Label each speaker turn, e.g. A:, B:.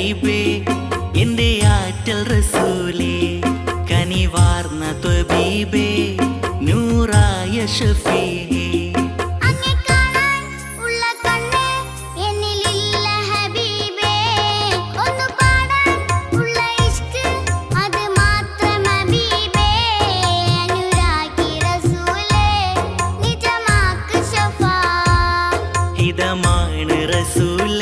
A: ഹബീബേ എന്റെ ആറ്റൽ റസൂലേ കനിവാർന്ന ത്വബീബേ നൂറായ ഷഫീലേ. ഹിതമാണ് റസൂല.